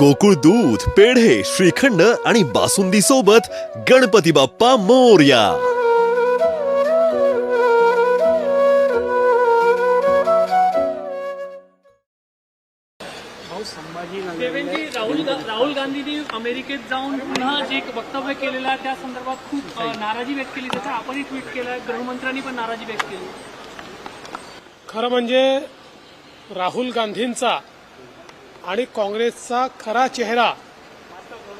गोकुळ दूध पेढे श्रीखंड आणि बासुंदी सोबत गणपती बाप्पा मोरया. देवेंद्रजी राहुल राहुल गांधींनी अमेरिकेत जाऊन पुन्हा जे एक वक्तव्य केलेलं आहे त्या संदर्भात खूप नाराजी व्यक्त केली. त्याचा आपणही ट्विट केलं गृहमंत्र्यांनी पण नाराजी व्यक्त केली. खरं म्हणजे राहुल गांधींचा आणि काँग्रेसचा खरा चेहरा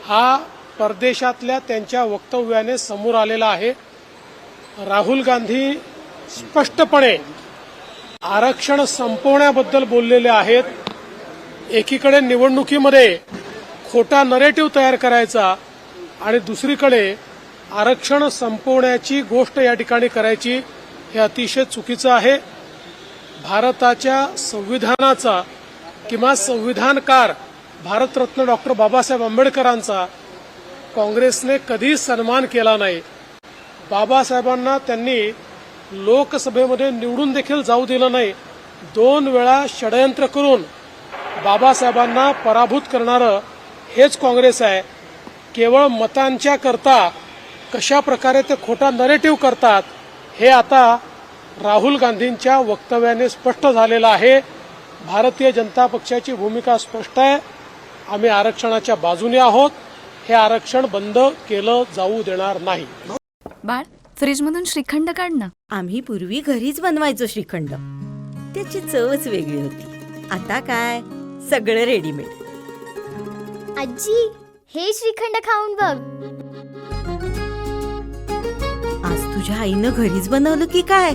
हा परदेशातल्या त्यांच्या वक्तव्याने समोर आलेला आहे. राहुल गांधी स्पष्टपणे आरक्षण संपवण्याबद्दल बोललेले आहेत. एकीकडे निवडणुकीमध्ये खोटा नरेटिव्ह तयार करायचा आणि दुसरीकडे आरक्षण संपवण्याची गोष्ट या ठिकाणी करायची हे अतिशय चुकीचं आहे. भारताच्या संविधानाचा किंवा संविधानकार भारतरत्न डॉक्टर बाबासाहेब आंबेडकरांचा काँग्रेसने कधीच सन्मान केला नाही. बाबासाहेबांना त्यांनी लोकसभेमध्ये निवडून देखील जाऊ दिलं नाही. दोन वेळा षडयंत्र करून बाबासाहेबांना पराभूत करणारं हेच काँग्रेस आहे. केवळ मतांच्या करता कशा प्रकारे ते खोटा नरेटिव्ह करतात हे आता राहुल गांधींच्या वक्तव्याने स्पष्ट झालेलं आहे. भारतीय जनता पक्षाची भूमिका स्पष्ट आहे. आम्ही आरक्षणाच्या बाजूने आहोत. हे आरक्षण बंद केलं जाऊ देणार नाही. बाळ फ्रीजमधून श्रीखंड काढ ना. आम्ही पूर्वी घरीच बनवायचो श्रीखंड. त्याची चवच वेगळी होती. आता काय? सगळं रेडीमेड आजी हे श्रीखंड खाऊन बघ. आज तुझ्या आईनं घरीच बनवलं की काय.